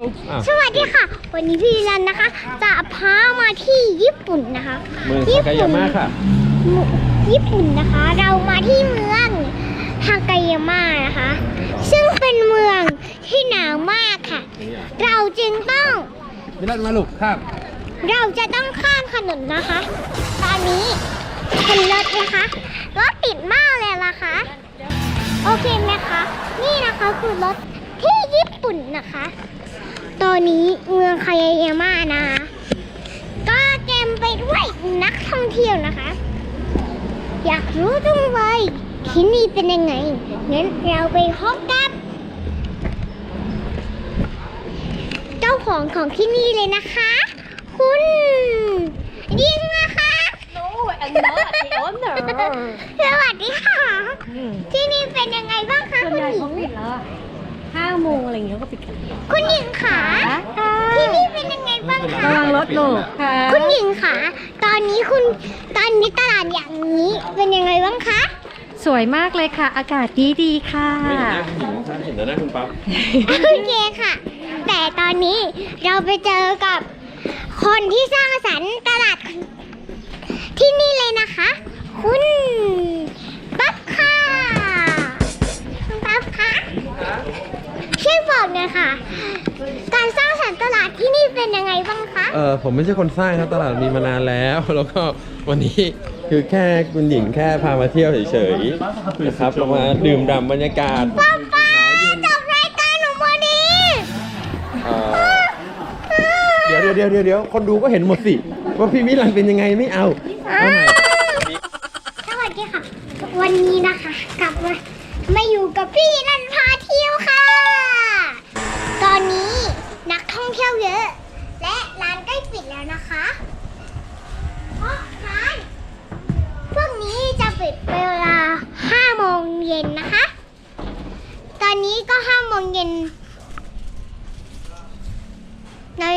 อะ สวัสดีค่ะ วันนี้พี่รันนะคะ จะพามาที่ญี่ปุ่นนะคะเมืองทากายามะค่ะ ญี่ปุ่นนะคะ เรามาที่เมืองฮากายามะนะคะ ซึ่งเป็นเมืองที่หนาวมากค่ะ เราจึงต้องมิลันมาลูกครับเราจะต้องข้ามถนนนะคะ ตอนนี้เห็นรถไหมคะรถติดมากเลยล่ะคะ โอเคไหมคะ นี่นะคะคือรถที่ญี่ปุ่นนะคะ ตอนนี้เมืองคายายามะนะก็เต็มไปด้วยนักท่องเที่ยวนะคะ อยากรู้จังเลยที่นี่เป็นยังไงงั้นเราไปพบกับ เจ้าของของที่นี่เลยนะคะ คุณยิงนะคะ No, I'm not the owner. สวัสดีค่ะ ที่นี่เป็นยังไงบ้างคะส่วนคุณใหญ่หญิเขางปิดแล้วอะ ห้าโมงอะไรอย่างเงี้ยเขาก็ปิดกันคุณหญิงค่ะที่นี่เป็นยังไงบ้างคะระวังรถหนูค่ะคุณหญิงค่ะตอนนี้คุณตอนนี้ตลาดอย่างนี้เป็นยังไงบ้างคะสวยมากเลยค่ะ อากาศดีดีๆค่ะไม่เห็นหน้าคุณหญิงท่านเห็นแต่หน้าคุณปั๊บโอเคค่ะ แต่ตอนนี้เราไปเจอกับคนที่สร้างสรรค์ตลาดที่นี่เลยนะคะ คุณ ช่วยบอกหน่อยค่ะ การสร้างสรรค์ตลาดที่นี่เป็นยังไงบ้างคะ เออผมไม่ใช่คนสร้างครับตลาดมีมานานแล้ว แล้วก็วันนี้คือแค่คุณหญิงแค่พามาเที่ยวเฉยๆนะครับเรามาดื่มด่ำบรรยากาศป้าป้าจบรายการหนูวันนี้เอ่อเดี๋ยวเดี๋ยวเดี๋ยวเดี๋ยวคนดูก็เห็นหมดสิว่าพี่มิลันเป็นยังไงไม่เอาเอาใหม่สวัสดีค่ะ วันนี้นะคะ กลับมามาอยู่กับพี่นันพาเที่ยวค่ะต อนนี้นักท่องเที่ยวเยอะ และร้านใกล้ปิดแล้วนะคะ เพราะร้านพวกนี้จะปิดเวลา5โมงเย็นนะคะ ตอนนี้ก็5โมงเย็นน้อ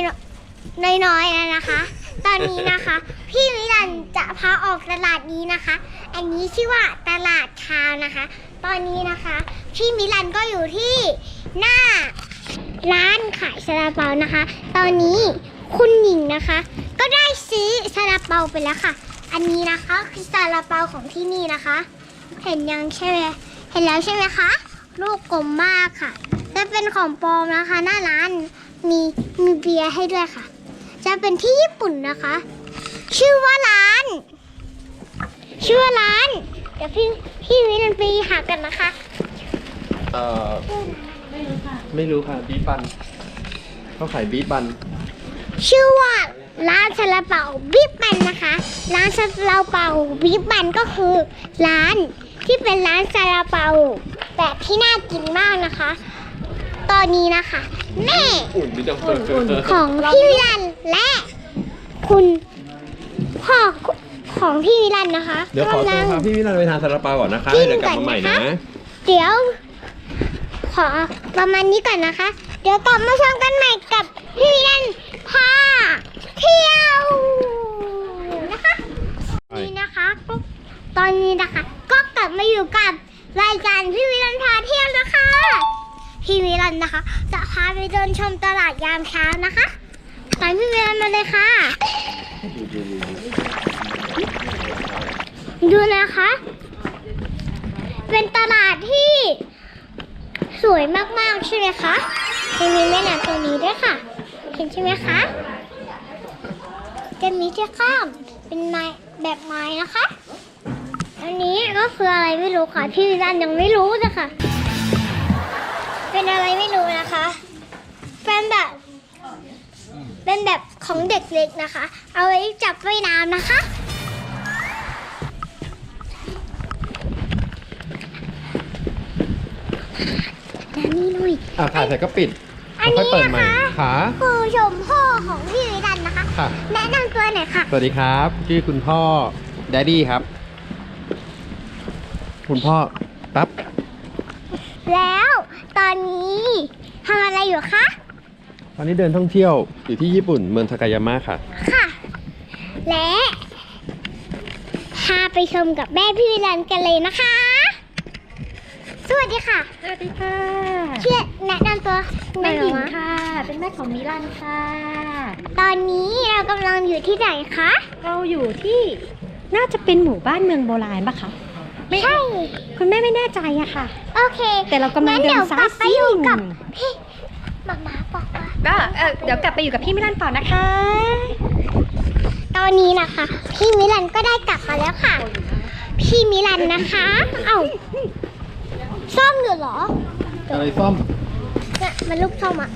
ยๆน้อยๆแล้วนะคะ ตอนนี้นะคะ พี่วิรันจะพาออกตลาดนี้นะคะ อันนี้ชื่อว่าตลาดเช้านะคะ ตอนนี้นะคะ พี่มิลันก็อยู่ที่หน้า ร้านขายซาลาเปานะคะ ตอนนี้คุณหญิงนะคะ ก็ได้ซื้อซาลาเปาไปแล้วค่ะ อันนี้นะคะคือซาลาเปาของที่นี่นะคะ เห็นยังใช่ไหมเห็นแล้วใช่ไหมคะลูกกลมมากค่ะและเป็นของปลอมนะคะ หน้าร้านมีมีเบียร์ให้ด้วยค่ะ จะเป็นที่ญี่ปุ่นนะคะ ชื่อว่าร้าน ชื่อว่าร้าน เดี๋ยวพี่พี่วินันไปหากันนะคะ เอ่อ ไม่รู้ค่ะบีบันเขาขายบีบัน ชื่อว่าร้านซาลาเปาบิ๊กบันนะคะ ร้านซาลาเปาบิ๊กบันก็คือ ร้านที่เป็นร้านซาลาเปาแบบที่น่ากินมากนะคะ ตอนนี้นะคะ แม่อุ่นบีจังเปิดของพี่วิรันและคุณพ่อของพี่วิรันนะคะเดี๋ยวขอตัวกำลังพาพี่มิลันไปทานซาลาเปาก่อนนะคะจิ้มเดี๋ยวกลับมาใหม่ก่อนนะนะคะเดี๋ยว ขอประมาณนี้ก่อนนะคะ เดี๋ยวกลับมาชมกันใหม่กับพี่วิรันพาเที่ยวนะคะนี่นะคะก็ตอนนี้นะคะ ก็กลับมาอยู่กับรายการพี่วิรันพาเที่ยวนะคะ พี่วิรันนะคะ จะพาไปเดินชมตลาดยามเช้านะคะตามพี่วิรันมาเลยค่ะ ดูนะคะ เป็นตลาดที่ สวยมากๆใช่ไหมคะจะมีแม่น้ำตรงนี้ด้วยค่ะ เห็นใช่ไหมคะ จะมีที่ข้ามเป็นไม้แบบไม้นะคะ อันนี้ก็คืออะไรไม่รู้ค่ะ พี่วิรันยังไม่รู้เลยค่ะ เป็นอะไรไม่รู้นะคะ เป็นแบบเป็นแบบของเด็กเล็กนะคะ เอาไว้จับว่ายน้ำนะคะ นี่หน่อย อะถ่ายเสร็จก็ปิดอันค่อยนี้เปิดนะใหม่คะขาคือชมพ่อของพี่วิรันนะคะ ค่ะ แนะนำตัวหน่อยค่ะสวัสดีครับ ชื่อคุณพ่อแดดดี้ครับ คุณพ่อปั๊บแล้วตอนนี้ทำอะไรอยู่คะ ตอนนี้เดินท่องเที่ยวอยู่ที่ญี่ปุ่นเมืองทากายามะค่ะ ค่ะ และพาไปชมกับแม่พี่วิรันกันเลยนะคะ สวัสดีค่ะ สวัสดีค่ะชื่อแนะนำตัวแม่หญิงน่อยเหรอค่ะ เป็นแม่ของมิลันค่ะ ตอนนี้เรากำลังอยู่ที่ไหนคะ เราอยู่ที่น่าจะเป็นหมู่บ้านเมืองโบราณปะคะไม่ใช่ คุณแม่ไม่แน่ใจอะค่ะ โอเค แต่เรากำลังงั้นเดิเดี๋นยวซ้ากลัยบไปอยู่กับซิ่งพี่มามาบอกว่าก็เออเดี๋ยวกลับไปอยู่กับพี่มิลันต่อนะคะ ตอนนี้นะคะ พี่มิลันก็ได้กลับมาแล้วค่ะ พี่มิลันนะคะ เอ้า ซ่อมอยู่เหรออะไรซ่อมเนี่ยมันลูกซ่อมอะ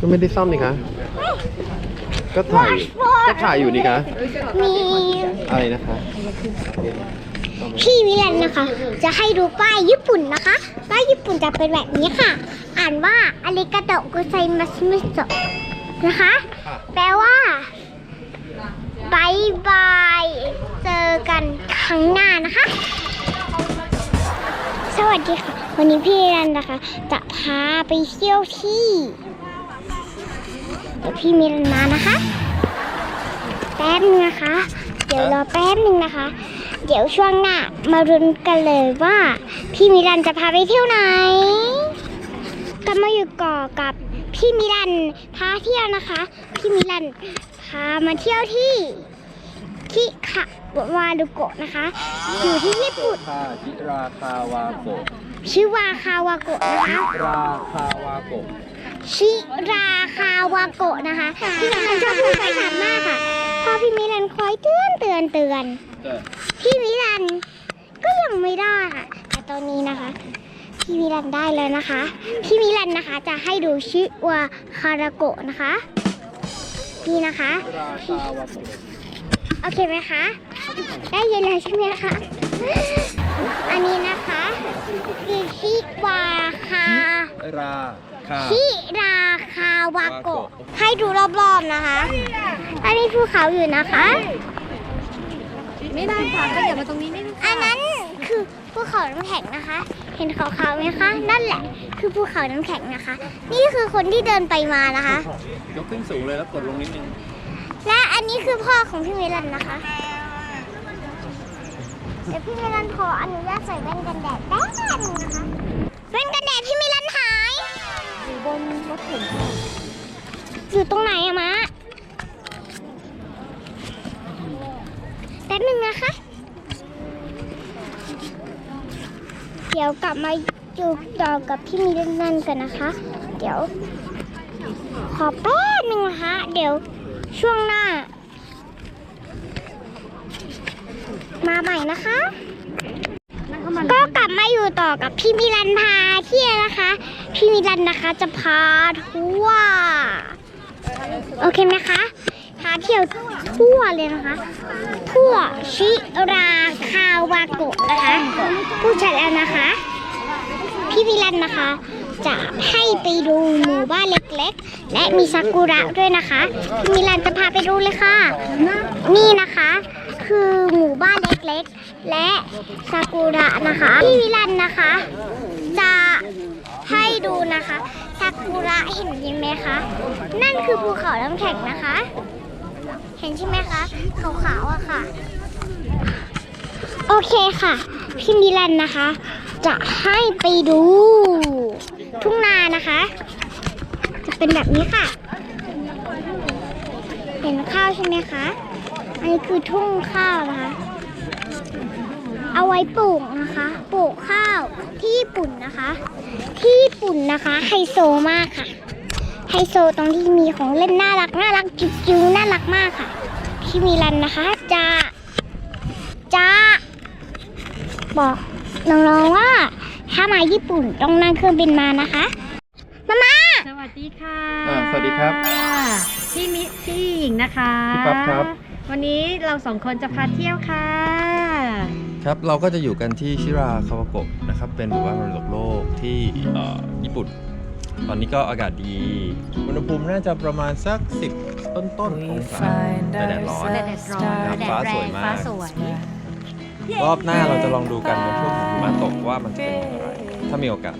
ก็ไม่ได้ซ่อมนี่คะก็ถ่ายก็ถ่ายอยู่นี่คะมีอะไรนะคะพี่มิลันนะคะ จะให้ดูป้ายญี่ปุ่นนะคะป้ายญี่ปุ่นจะเป็นแบบนี้ค่ะ อ่านว่าอาริกาโตะกุไซมัสมิโซะนะคะ แปลว่าบายบาย เจอกันครั้งหน้านะคะ สวัสดีค่ะ วันนี้พี่รันนะคะ จะพาไปเที่ยวที่ เดี๋ยวพี่มิรันมานะคะ แป๊บนึงนะคะ เดี๋ยวรอแป๊บนึงนะคะ เดี๋ยวช่วงหน้ามารุนกันเลยว่า พี่มิรันจะพาไปเที่ยวไหนก็มาอยู่ก่อกับพี่มิรันพาเที่ยวนะคะ พี่มิรันพามาเที่ยวที่คิคา วารุโกะนะคะ อยู่ที่ญี่ปุ่นคาชิราคาวาโกะชื่อว่าคาวาโกะนะคะราคาวาโกะชิราคาวาโกะนะคะพี่มิลันชอบพูดไปถามมากค่ะพ่อพี่มิลันคอยเตือนเตือนเตือนพี่มิลันก็ยังไม่ได้ค่ะแต่ตอนนี้นะคะ พี่มิลันได้แล้วนะคะ พี่มิลันนะคะจะให้ดูชิวาคาราโกะนะคะ นี่นะคะราคาวา โกะโอเคไหมคะ ได้ยินแล้วใช่ไหมคะ อันนี้นะคะคือชิวาคาราคา ชิราคาวาโกะให้ดูรอบๆนะคะ อันนี้ภูเขาอยู่นะคะ ไม่ได้ค่ะก็อย่ามาตรงนี้นิดนึงอันนั้นคือภูเขาน้ำแข็งนะคะ เห็นขาวๆไหมคะ นั่นแหละ คือภูเขาน้ำแข็งนะคะ นี่คือคนที่เดินไปมานะคะ ยกขึ้นสูงเลยแล้วกดลงนิดนึง และอันนี้คือพ่อของพี่เมลันนะคะ เดี๋ยวพี่เมลันขออนุญาตใส่แว่นกันแดดแป๊บนึงนะคะแว่นกันแดดพี่เมลันหายอยู่บนรถเข็นค่ะอยู่ตรงไหนอะมะแป๊บนึงนะคะ เดี๋ยวกลับมาจูบต่อกับพี่มิลันกันนะคะ เดี๋ยว ขอแป๊บนึงนะคะ เดี๋ยว ช่วงหน้า มาใหม่นะคะ ก็กลับมาอยู่ต่อกับพี่มิลันพาเที่ยวนะคะ พี่มิลันนะคะจะพาทั่วโอเคไหมคะพาเที่ยวทั่วเลยนะคะ ทั่วชิราคาวาโกะนะคะพูดชัดแล้วนะคะ พี่มิลันนะคะ จะให้ไปดูหมู่บ้านเล็กๆ และมีซากุระด้วยนะคะพี่มิลันจะพาไปดูเลยค่ะ นี่นะคะ คือหมู่บ้านเล็กๆ และซากุระนะคะพี่มิลันนะคะ จะให้ดูนะคะซากุระเห็นยินไหมคะ นั่นคือภูเขาน้ำแข็งนะคะ เห็นใช่ไหมคะขาวๆอะค่ะ โอเคค่ะ พี่มิลันนะคะ จะให้ไปดู ทุ่งนานะคะ จะเป็นแบบนี้ค่ะ เห็นข้าวใช่ไหมคะ อันนี้คือทุ่งข้าวนะคะ เอาไว้ปลูกนะคะ ปลูกข้าวที่ญี่ปุ่นนะคะ ที่ญี่ปุ่นนะคะไฮโซมากค่ะไฮโซตรงที่มีของเล่นน่ารักน่ารักจิ๋วๆน่ารักมากค่ะพี่มิลันนะคะจะจะบอกน้องๆว่า ถ้ามาญี่ปุ่นต้องนั่งเครื่องบินมานะคะมามาสวัสดีค่ะอ่าสวัสดีครับพี่มิพี่หญิงนะคะพี่ปั๊บครับ วันนี้เราสองคนจะพาเที่ยวค่ะครับเราก็จะอยู่กันที่ชิราคาวาโกะนะครับ เป็นหมู่บ้านมรดกโลกที่เอ่อญี่ปุ่น ตอนนี้ก็อากาศดีอุณหภูมิน่าจะประมาณสัก 10 ต้นต้นๆองศาแต่แดดร้อน แดดร้อนน้ำแดดฟ้าแรสวยงมาก ฟ้าสวย รอบหน้าเราจะลองดูกันในช่วงของหิมะตกว่ามันจะเป็นอย่างไร ถ้ามีโอกาส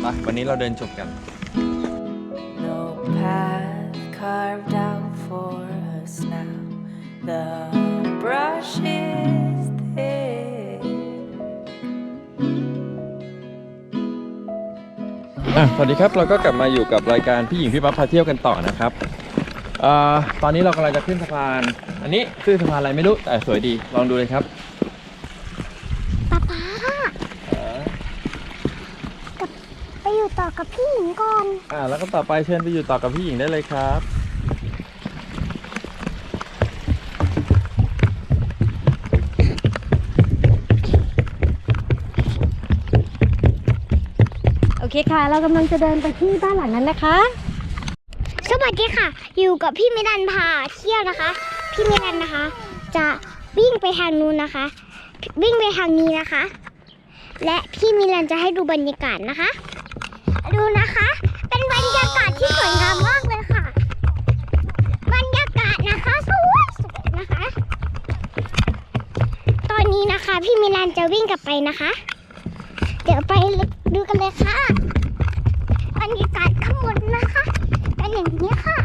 ไปวันนี้เราเดินชมกัน No path carved out for us now. The brush is thick. อะสวัสดีครับเราก็กลับมาอยู่กับรายการพี่หญิงพี่ปั๊บพาเที่ยวกันต่อนะครับเอ่อตอนนี้เรากำลังจะขึ้นสะพาน อันนี้ขึ้นสะพานอะไรไม่รู้แต่สวยดีลองดูเลยครับ ป๊าป๊าไป อยู่ต่อกับพี่หญิงก่อน อ่า แล้วก็ต่อไปเชิญไปอยู่ต่อกับพี่หญิงได้เลยครับ โอเคค่ะ เรากำลังจะเดินไปที่บ้านหลังนั้นนะคะ สวัสดีค่ะ อยู่กับพี่มิรันพาเที่ยวนะคะ พี่มิรันนะคะ จะวิ่งไปทางนู้นนะคะ วิ่งไปทางนี้นะคะ และพี่มิรันจะให้ดูบรรยากาศนะคะ ดูนะคะ เป็นบรรยากาศที่สวยงามมากเลยค่ะ บรรยากาศนะคะสวยสวยนะคะ ตอนนี้นะคะพี่มิรันจะวิ่งกลับไปนะคะ เดี๋ยวไปดูกันเลยค่ะ บรรยากาศข้างบนนะคะ เป็นอย่างนี้ค่ะ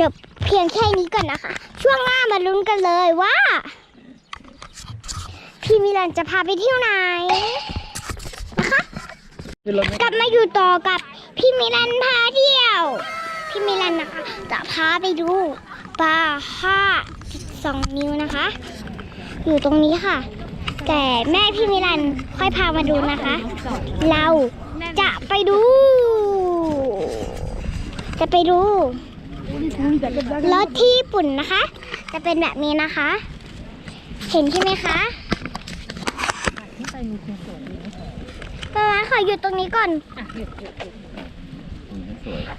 จบเพียงแค่นี้ก่อนนะคะ ช่วงหน้ามาลุ้นกันเลยว่า พี่มิลันจะพาไปเที่ยวไหนนะคะ กลับมาอยู่ต่อกับพี่มิลันพาเที่ยว พี่มิลันนะคะ จะพาไปดูปลาห้าสองนิ้วนะคะ อยู่ตรงนี้ค่ะ แต่แม่พี่มิลันค่อยพามาดูนะคะ เราจะไปดู จะไปดูรถที่ญี่ปุ่นนะคะ จะเป็นแบบนี้นะคะ เห็นใช่ไหมคะ ประมาณขอหยุดตรงนี้ก่อน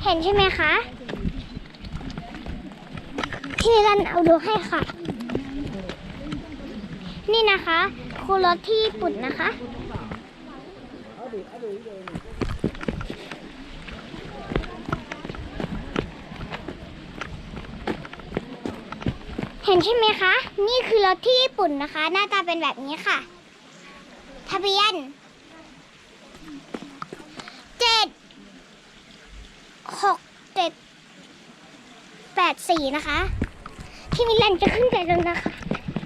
เห็นใช่ไหมคะพี่มิลันเอาดูให้ค่ะ นี่นะคะคือรถที่ญี่ปุ่นนะคะ เห็นใช่ไหมคะ นี่คือรถที่ญี่ปุ่นนะคะ หน้าตาเป็นแบบนี้ค่ะ ทะเบียนเจ็ดหกเจ็ดแปดสี่นะคะ ที่มิลันจะขึ้นไปแล้วนะคะ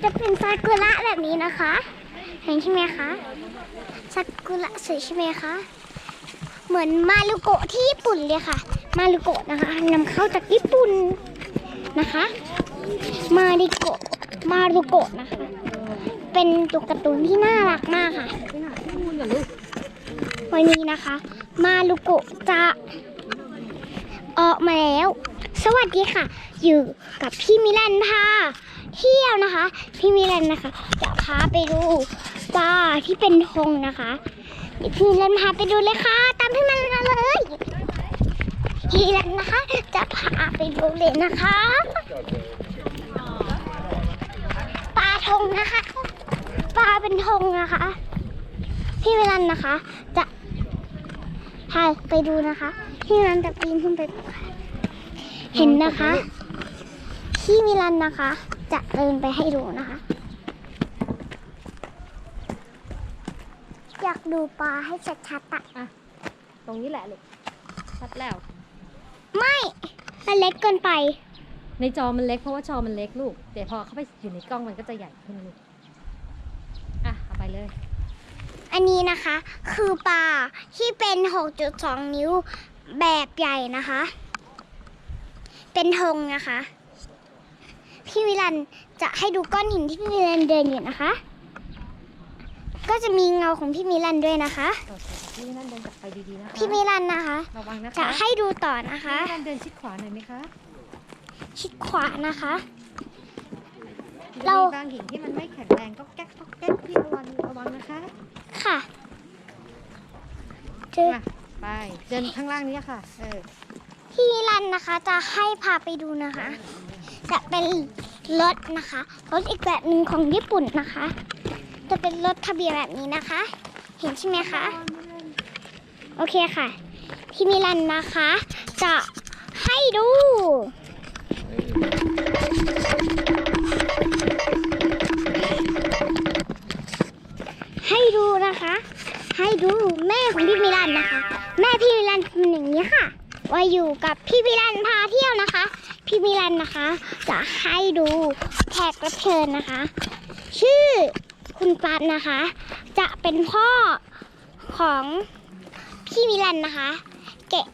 จะเป็นซากุระแบบนี้นะคะ เห็นใช่ไหมคะซากุระสวยใช่ไหมคะเหมือนมารุโกะที่ญี่ปุ่นเลยค่ะ มารุโกะนะคะนำเข้าจากญี่ปุ่นนะคะ มาริโกะมารุโกะนะคะ เป็นตัวการ์ตูนที่น่ารักมากค่ะวันนี้นะคะ มารุโกจะออกมาแล้ว สวัสดีค่ะ อยู่กับพี่มิลันพาเที่ยวนะคะ พี่มิลันนะคะจะพาไปดูปลาที่เป็นธงนะคะเดี๋ยวพี่มิลันพาไปดูเลยค่ะ ตามพี่มิลันมาเลยพี่มิลันนะคะ จะพาไปดูเลยนะคะ ธงนะคะปลาเป็นธงนะคะ พี่มิลันนะคะ จะพาไปดูนะคะ พี่มิลันจะปีนขึ้นไป เห็นนะคะ พี่มิลันนะคะ จะเดินไปให้ดูนะคะ อยากดูปลาให้ชัดๆอะตรงนี้แหละลูกชัดแล้ว ไม่ มันเล็กเกินไป ในจอมันเล็กเพราะว่าจอมันเล็กลูกแต่พอเข้าไปอยู่ในกล้องมันก็จะใหญ่ขึ้นลูกอะเอาไปเลย อันนี้นะคะคือปลาที่เป็น 6.2 นิ้วแบบใหญ่นะคะ เป็นธงนะคะ พี่วิลันจะให้ดูก้อนหินที่พี่วิลันเดินอยู่นะคะ ก็จะมีเงาของพี่มิลันด้วยนะคะ โอเคพี่นั่นเดินกลับไปดีๆนะคะพี่มิลันนะคะ ระวังนะคะจะให้ดูต่อนะคะ พี่นั่นเดินชิดขวาหน่อยไหมคะ ชิดขวานะคะจะเรามีบางหินที่มันไม่แข็งแรงก็แก๊กก็แก๊กพี่ระวังระวังนะคะค่ะเจอมาไปเดินข้างล่างนี้ค่ะเออพี่มิลันนะคะ จะให้พาไปดูนะคะ จะเป็นรถนะคะรถอีกแบบหนึ่งของญี่ปุ่นนะคะ จะเป็นรถทะเบียนแบบนี้นะคะ เห็นใช่ไหมคะ โอเคค่ะ พี่มิลันนะคะ จะให้ดู ให้ดูนะคะ ให้ดูแม่ของพี่มิลันนะคะ แม่พี่มิลันเป็นอย่างนี้ค่ะว่าอยู่กับพี่มิลันพาเที่ยวนะคะ พี่มิลันนะคะ จะให้ดูแขกรับเชิญนะคะ ชื่อคุณปัดนะคะ จะเป็นพ่อของพี่มิลันนะคะ เกะ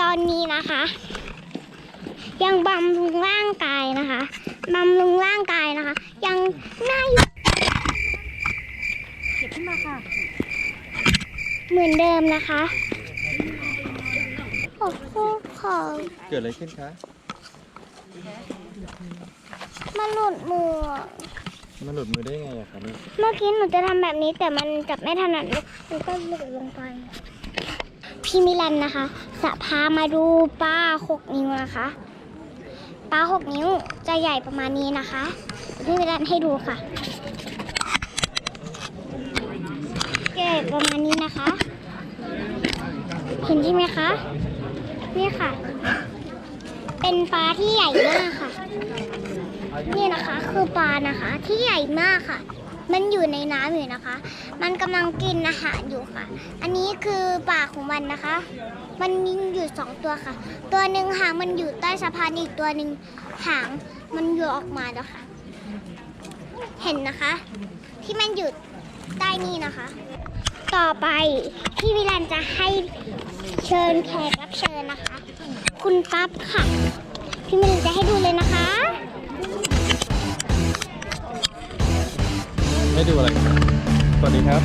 ตอนนี้นะคะ ยังบำรุงร่างกายนะคะบำรุงร่างกายนะคะ ยังหน้าอยู่เก็บขึ้นมาค่ะ เหมือนเดิมนะคะโอ้โหของเกิดอะไรขึ้นคะ มันหลุดมือ มันหลุดมือได้ยังไงอะคะนี่เมื่อกี้หนูจะทำแบบนี้แต่มันจับไม่ถนัดมันก็หลุดลงไปพี่มิลันนะคะจะพามาดูปลาหกนิ้วนะคะ ปลาหกนิ้วจะใหญ่ประมาณนี้นะคะพี่มิลันให้ดูค่ะใหญ่ประมาณนี้นะคะ เห็นใช่ไหมคะ นี่ค่ะ เป็นปลาที่ใหญ่มากค่ะ นี่นะคะคือปลานะคะที่ใหญ่มากค่ะมันอยู่ในน้ำอยู่นะคะ มันกำลังกินอาหารอยู่ค่ะ อันนี้คือปากของมันนะคะ มันมีอยู่สองตัวค่ะ ตัวหนึ่งหางมันอยู่ใต้สะพานอีกตัวหนึ่งหางมันอยู่ออกมาแล้วค่ะ เห็นนะคะ ที่มันอยู่ใต้นี่นะคะ ต่อไปพี่วิรันจะให้เชิญแขกรับเชิญนะคะ คุณปั๊บค่ะ พี่วิรันจะให้ดูเลยนะคะให้ดูอะไรครับสวัสดีครับ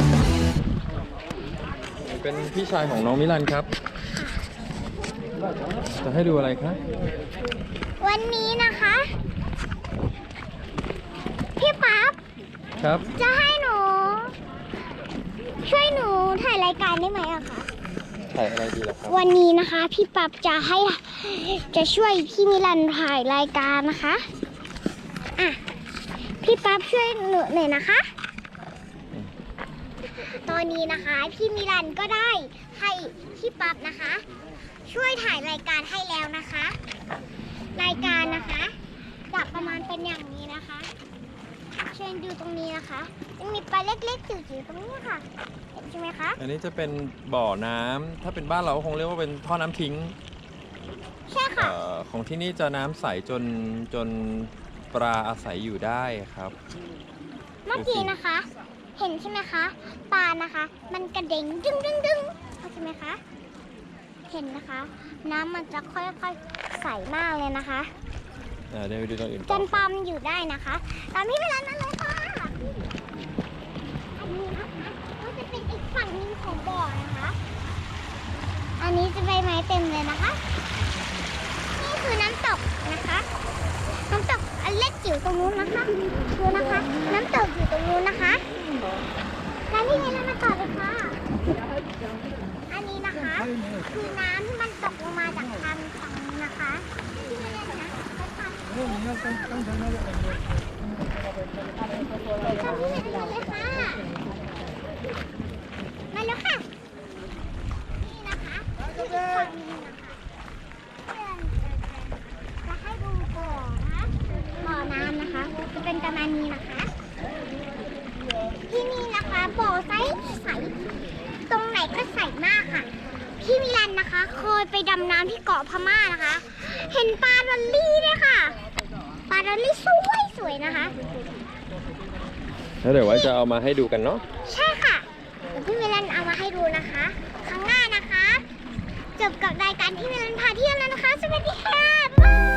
เป็นพี่ชายของน้องมิลันครับ จะให้ดูอะไรคะ วันนี้นะคะ พี่ปั๊บครับ จะให้หนู ช่วยหนูถ่ายรายการได้ไหมอะคะถ่ายอะไรดีล่ะครับ วันนี้นะคะ พี่ปั๊บจะให้จะช่วยพี่มิลันถ่ายรายการนะคะอะพี่ปั๊บช่วยหนูหน่อยนะคะ ตอนนี้นะคะ พี่มิลันก็ได้ให้พี่ปั๊บนะคะ ช่วยถ่ายรายการให้แล้วนะคะ รายการนะคะจะประมาณเป็นอย่างนี้นะคะ เชิญดูตรงนี้นะคะจะมีปลาเล็กๆจิ๋วๆตรงนี้ค่ะเห็นใช่ไหมคะอันนี้จะเป็นบ่อน้ำถ้าเป็นบ้านเราก็คงเรียกว่าเป็นท่อน้ำทิ้งใช่ค่ะ เออของที่นี่จะน้ำใสจนจนปลาอาศัยอยู่ได้ครับ เมื่อกี้นะคะ เห็นใช่ไหมคะปลานะคะ มันกระเด้งดึงดึงดึงเข้าใช่ไหมคะ เห็นนะคะ น้ำมันจะค่อยๆใสมากเลยนะคะอ่าเดี๋ยวไปดูตรงอื่นจต่อนปลามันอยู่ได้นะคะ ตามพี่เวลานั้นเลยค่ะอันนี้นะคะก็จะเป็นอีกฝั่งหนึงของบ่อนะคะ อันนี้จะใบไม้เต็มเลยนะคะ นี่คือน้ำตกนะคะ น้ำตกอันเล็กจิ๋วตรงนู้นนะคะดูนะคะ น้ำตกอยู่ตรงนู้นนะคะแล้วพี่เวลามาต่อเลยค่ะ อันนี้นะคะ คือน้ำที่มันตกลงมาจากทางฝั่งนี้นะคะที่ไม่ได้นะไป ทางทำที่ไหนเลยค่ะ มาแล้วค่ะ นี่นะคะที่ฝั่งนึงนะคะจะให้ดูบ่อนะคะบ่อน้ำนะคะ จะเป็นประมาณนี้นะคะ ที่นี่นะคะบ่อใสใสตรงไหนก็ใสมากค่ะ พี่มิลันนะคะ เคยไปดำน้ำที่เกาะพม่านะคะ เห็นปลาดอลลี่ด้วยค่ะ ปลาดอลลี่สวยสวยๆนะคะ แล้วเดี๋ยวไว้จะเอามาให้ดูกันเนาะ ใช่ค่ะเดี๋ยวพี่เวลันเอามาให้ดูนะคะ ครั้งหน้านะคะ จบกับรายการที่เวลันพาเที่ยวแล้วนะคะ สวัสดีค่ะ